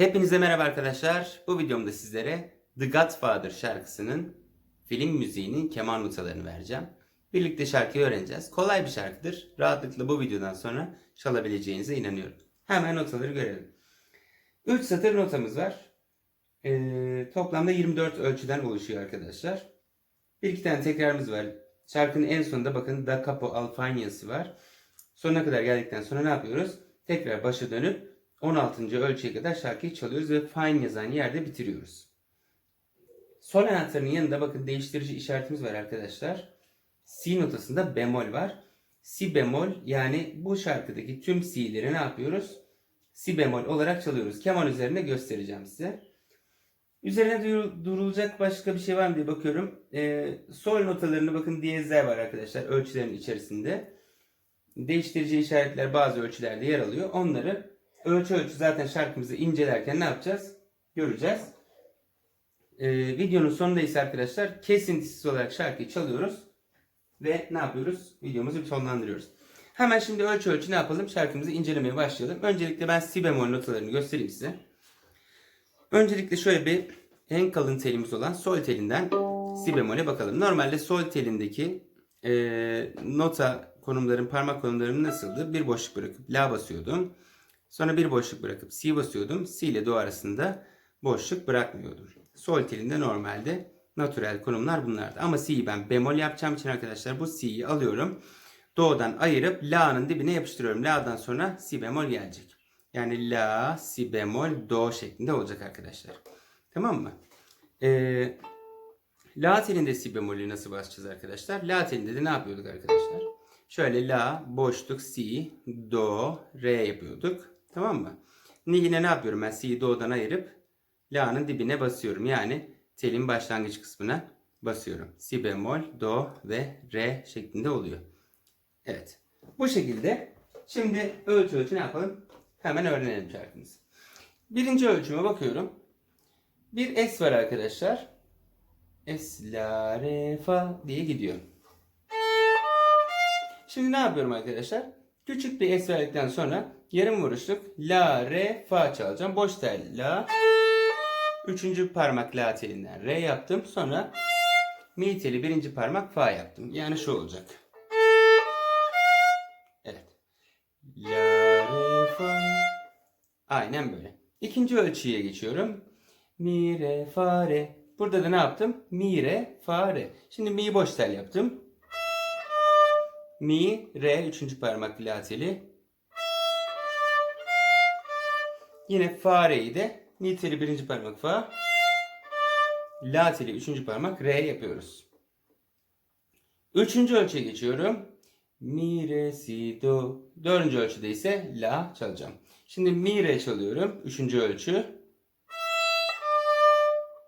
Hepinize merhaba arkadaşlar. Bu videomda sizlere The Godfather şarkısının film müziğinin keman notalarını vereceğim. Birlikte şarkıyı öğreneceğiz. Kolay bir şarkıdır. Rahatlıkla bu videodan sonra çalabileceğinize inanıyorum. Hemen notaları görelim. 3 satır notamız var. Ee, toplamda 24 ölçüden oluşuyor arkadaşlar. Bir iki tane tekrarımız var. Şarkının en sonunda bakın Da Capo al Fania'sı var. Sonuna kadar geldikten sonra ne yapıyoruz? Tekrar başa dönüp 16. ölçüye kadar şarkıyı çalıyoruz ve fine yazan yerde bitiriyoruz. Sol anahtarının yanında bakın değiştirici işaretimiz var arkadaşlar. Si notasında bemol var. Si bemol yani bu şarkıdaki tüm si'leri ne yapıyoruz? Si bemol olarak çalıyoruz. Keman üzerinde göstereceğim size. Üzerine dur- durulacak başka bir şey var mı diye bakıyorum. Ee, sol notalarını bakın diyezler var arkadaşlar ölçülerin içerisinde. Değiştirici işaretler bazı ölçülerde yer alıyor. Onları ölçü ölçü zaten şarkımızı incelerken ne yapacağız? Göreceğiz. Ee, videonun sonunda ise arkadaşlar kesintisiz olarak şarkıyı çalıyoruz. Ve ne yapıyoruz? Videomuzu sonlandırıyoruz. Hemen şimdi ölçü ölçü ne yapalım? Şarkımızı incelemeye başlayalım. Öncelikle ben si bemol notalarını göstereyim size. Öncelikle şöyle bir en kalın telimiz olan sol telinden si bemole bakalım. Normalde sol telindeki e, nota konumların, parmak konumlarım nasıldı? Bir boşluk bırakıp la basıyordum. Sonra bir boşluk bırakıp si basıyordum. Si ile do arasında boşluk bırakmıyordum. Sol telinde normalde natürel konumlar bunlardı. Ama si'yi ben bemol yapacağım için arkadaşlar bu si'yi alıyorum. Do'dan ayırıp la'nın dibine yapıştırıyorum. La'dan sonra si bemol gelecek. Yani la, si bemol, do şeklinde olacak arkadaşlar. Tamam mı? Ee, la telinde si bemolü nasıl basacağız arkadaşlar? La telinde de ne yapıyorduk arkadaşlar? Şöyle la, boşluk, si, do, re yapıyorduk. Tamam mı? Yine ne yapıyorum ben? Si'yi do'dan ayırıp la'nın dibine basıyorum. Yani telin başlangıç kısmına basıyorum. Si bemol, do ve re şeklinde oluyor. Evet. Bu şekilde şimdi ölçü ölçü ne yapalım? Hemen öğrenelim şarkımızı. Birinci ölçüme bakıyorum. Bir es var arkadaşlar. Es, la, re, fa diye gidiyor. Şimdi ne yapıyorum arkadaşlar? Küçük bir es verdikten sonra yarım vuruşluk la, re, fa çalacağım. Boş tel la. Üçüncü parmak la telinden re yaptım. Sonra mi teli birinci parmak fa yaptım. Yani şu olacak. Evet. La, re, fa. Aynen böyle. İkinci ölçüye geçiyorum. Mi, re, fa, re. Burada da ne yaptım? Mi, re, fa, re. Şimdi mi boş tel yaptım. Mi, re, üçüncü parmak la teli. Yine fa, re'yi de mi teli birinci parmak fa. La teli üçüncü parmak re yapıyoruz. Üçüncü ölçüye geçiyorum. Mi, re, si, do. Dördüncü ölçüde ise la çalacağım. Şimdi mi, re çalıyorum. Üçüncü ölçü.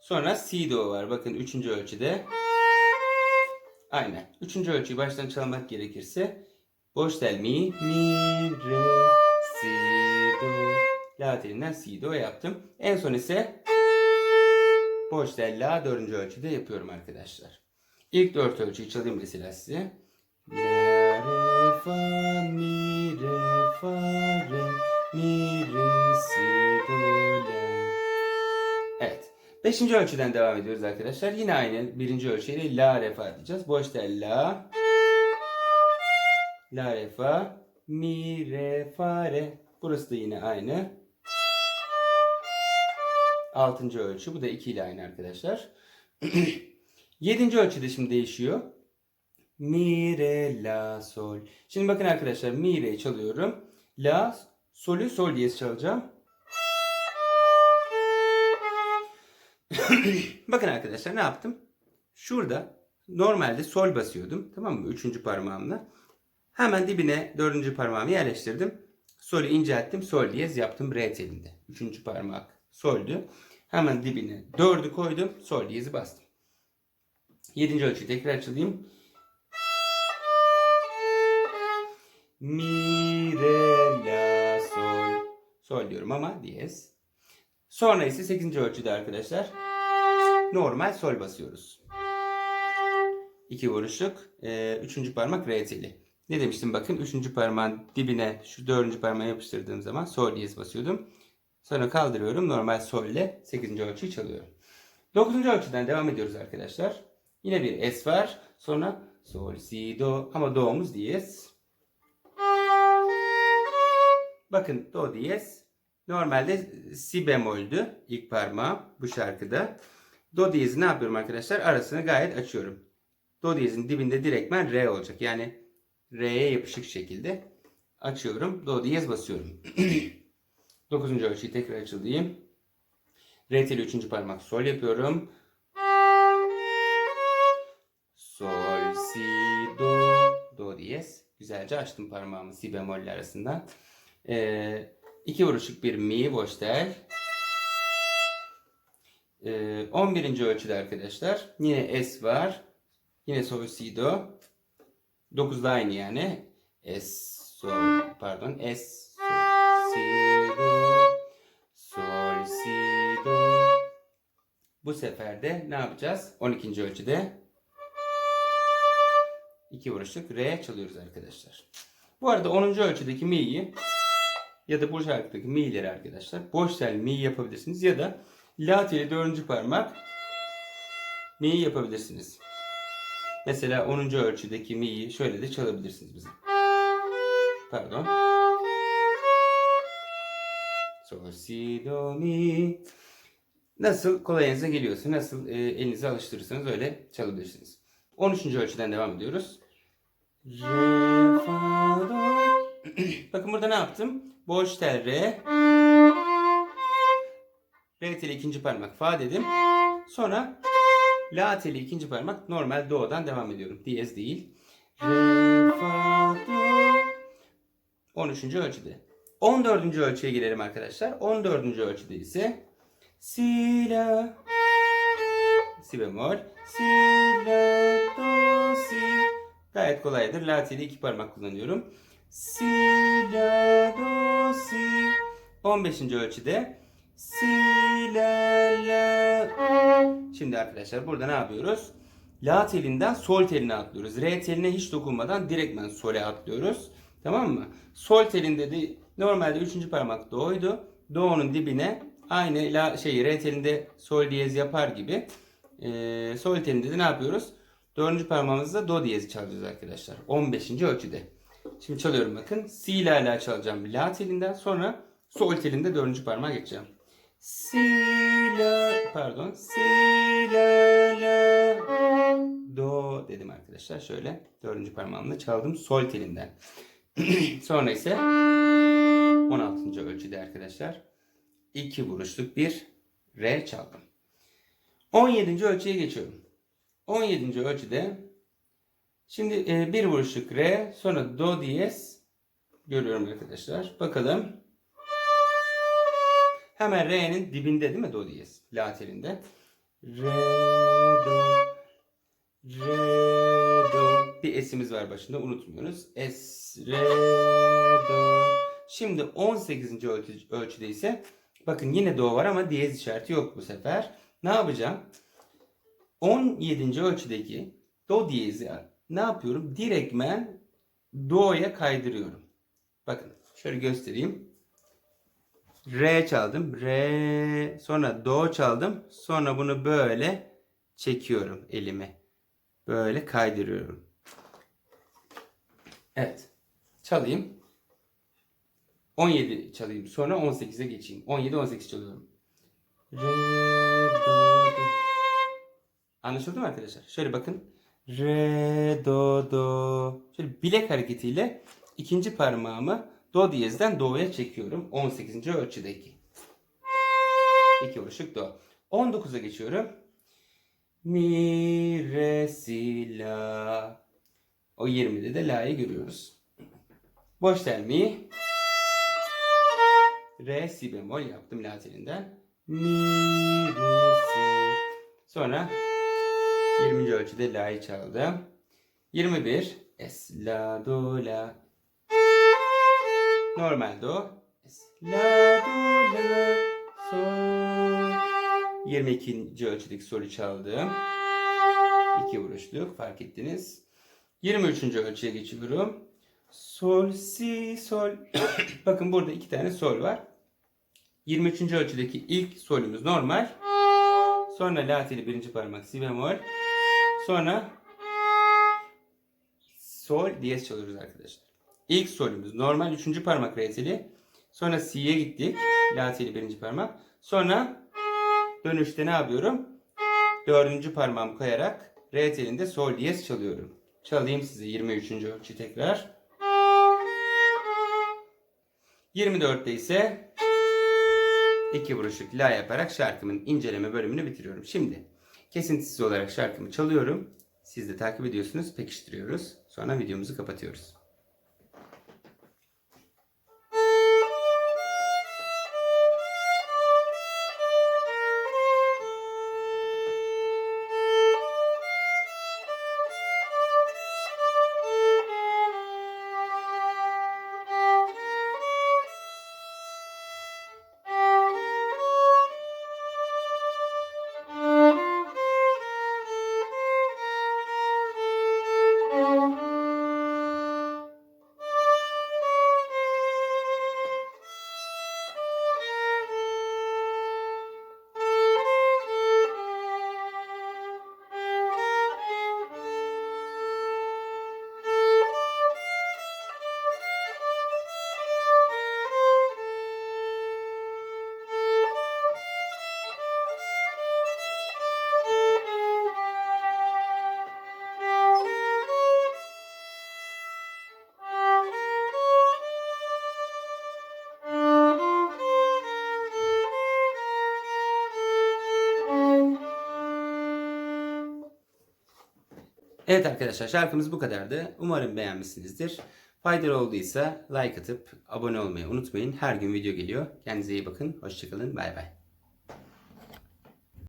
Sonra si, do var. Bakın üçüncü ölçüde. Aynen. Üçüncü ölçüyü baştan çalmak gerekirse boş tel mi, mi, re, si, do. La telinden si, do yaptım. En son ise boş tel la dördüncü ölçüde yapıyorum arkadaşlar. İlk dört ölçüyü çalayım mesela size. La, re, fa, mi, re, fa, re, mi, re, si, do, la. Evet. Beşinci ölçüden devam ediyoruz arkadaşlar. Yine aynı birinci ölçüyle la, re, fa diyeceğiz. Boş tel la. La, re, fa. Mi, re, fa, re. Burası da yine aynı. Altıncı ölçü. Bu da iki ile aynı arkadaşlar. Yedinci ölçüde şimdi değişiyor. Mi, re, la, sol. Şimdi bakın arkadaşlar mi, re çalıyorum. La, solü sol diyez çalacağım. bakın arkadaşlar ne yaptım? Şurada normalde sol basıyordum. Tamam mı? Üçüncü parmağımla. Hemen dibine dördüncü parmağımı yerleştirdim. Solü incelttim. Sol diyez yaptım re telinde. Üçüncü parmak soldü. Hemen dibine dördü koydum. Sol diyezi bastım. Yedinci ölçüyü tekrar çalayım. Mi, re, la, sol. Sol diyorum ama diyez. Sonra ise 8. ölçüde arkadaşlar normal sol basıyoruz. İki vuruşluk. E, üçüncü parmak re teli. Ne demiştim bakın. Üçüncü parmağın dibine şu dördüncü parmağı yapıştırdığım zaman sol diyez basıyordum. Sonra kaldırıyorum. Normal sol ile 8. ölçüyü çalıyorum. 9. ölçüden devam ediyoruz arkadaşlar. Yine bir S var. Sonra sol, si, do ama do'muz diyez. Bakın do diyez. Normalde si bemoldü ilk parmağım bu şarkıda. Do diyezi ne yapıyorum arkadaşlar? Arasını gayet açıyorum. Do diyezin dibinde direktmen re olacak. Yani re'ye yapışık şekilde açıyorum. Do diyez basıyorum. 9. ölçüyü tekrar açılayım. Re teli 3. parmak sol yapıyorum. Sol, si, do, do diyez. Güzelce açtım parmağımı si bemolle arasından. Ee, iki vuruşluk bir mi boş tel. Ee, 11. ölçüde arkadaşlar. Yine S var. Yine sol, si, do. 9'da aynı yani. S, sol, pardon. S, sol, si, do. Bu sefer de ne yapacağız? 12. ölçüde iki vuruşluk re çalıyoruz arkadaşlar. Bu arada 10. ölçüdeki mi'yi ya da bu şarkıdaki mi'leri arkadaşlar boş tel mi yapabilirsiniz ya da la teli 4. parmak mi yapabilirsiniz. Mesela 10. ölçüdeki mi'yi şöyle de çalabilirsiniz bize. Pardon. Sol, si, do, mi. Nasıl kolayınıza geliyorsa, nasıl e, elinize alıştırırsanız öyle çalabilirsiniz. 13. ölçüden devam ediyoruz. Re, fa, do. Bakın burada ne yaptım? Boş tel re. Re teli ikinci parmak fa dedim. Sonra la teli ikinci parmak normal do'dan devam ediyorum. Diyez değil. Re, fa, do. 13. ölçüde. 14. ölçüye gelelim arkadaşlar. 14. ölçüde ise si la si bemol si la do si gayet kolaydır. La teli iki parmak kullanıyorum. Si la do si 15. ölçüde si la la Şimdi arkadaşlar burada ne yapıyoruz? La telinden sol teline atlıyoruz. Re teline hiç dokunmadan direktmen sole atlıyoruz. Tamam mı? Sol telinde de normalde 3. parmak do'ydu. Do'nun dibine aynı la şey re telinde sol diyez yapar gibi e, sol telinde de ne yapıyoruz? 4. parmağımızda do diyezi çalacağız arkadaşlar. 15. ölçüde. Şimdi çalıyorum bakın. Si ile la çalacağım la telinden sonra sol telinde 4. parmağa geçeceğim. Si la pardon si la la do dedim arkadaşlar. Şöyle 4. parmağımla çaldım sol telinden. Sonra ise 16. ölçüde arkadaşlar. 2 vuruşluk bir re çaldım. 17. ölçüye geçiyorum. 17. ölçüde şimdi e, bir vuruşluk re sonra do diyez görüyorum arkadaşlar. Bakalım. Hemen re'nin dibinde değil mi do diyez? La telinde. Re do re do bir esimiz var başında unutmuyoruz. Es re do Şimdi 18. ölçü, ölçüde ise bakın yine do var ama diyez işareti yok bu sefer. Ne yapacağım? 17. ölçüdeki do diyezi ne yapıyorum? Direktmen do'ya kaydırıyorum. Bakın şöyle göstereyim. Re çaldım. Re sonra do çaldım. Sonra bunu böyle çekiyorum elime. Böyle kaydırıyorum. Evet. Çalayım. 17 çalayım. Sonra 18'e geçeyim. 17 18 çalıyorum. Re do do. Anlaşıldı mı arkadaşlar? Şöyle bakın. Re do do. Şöyle bilek hareketiyle ikinci parmağımı do diyezden do'ya çekiyorum. 18. ölçüdeki. İki vuruşluk do. 19'a geçiyorum. Mi, re, si, la. O 20'de de la'yı görüyoruz. Boş tel mi. Re, si bemol yaptım la telinden. Mi, re, si. Sonra 20. ölçüde la'yı çaldım. 21. Es, la, do, la. Normal do. Es, la, do, la, sol. 22. ölçüdeki solü çaldım. İki vuruşluk fark ettiniz. 23. ölçüye geçiyorum. Sol, si, sol. Bakın burada iki tane sol var. 23. ölçüdeki ilk solümüz normal. Sonra la teli birinci parmak si bemol. Sonra sol diyez çalıyoruz arkadaşlar. İlk solümüz normal üçüncü parmak re teli. Sonra si'ye gittik. La teli birinci parmak. Sonra dönüşte ne yapıyorum? Dördüncü parmağımı koyarak re telinde sol diyez çalıyorum. Çalayım size 23. ölçü tekrar. 24'te ise iki buruşluk la yaparak şarkımın inceleme bölümünü bitiriyorum. Şimdi kesintisiz olarak şarkımı çalıyorum. Siz de takip ediyorsunuz, pekiştiriyoruz. Sonra videomuzu kapatıyoruz. Evet arkadaşlar şarkımız bu kadardı. Umarım beğenmişsinizdir. Faydalı olduysa like atıp abone olmayı unutmayın. Her gün video geliyor. Kendinize iyi bakın. Hoşçakalın. Bay bay.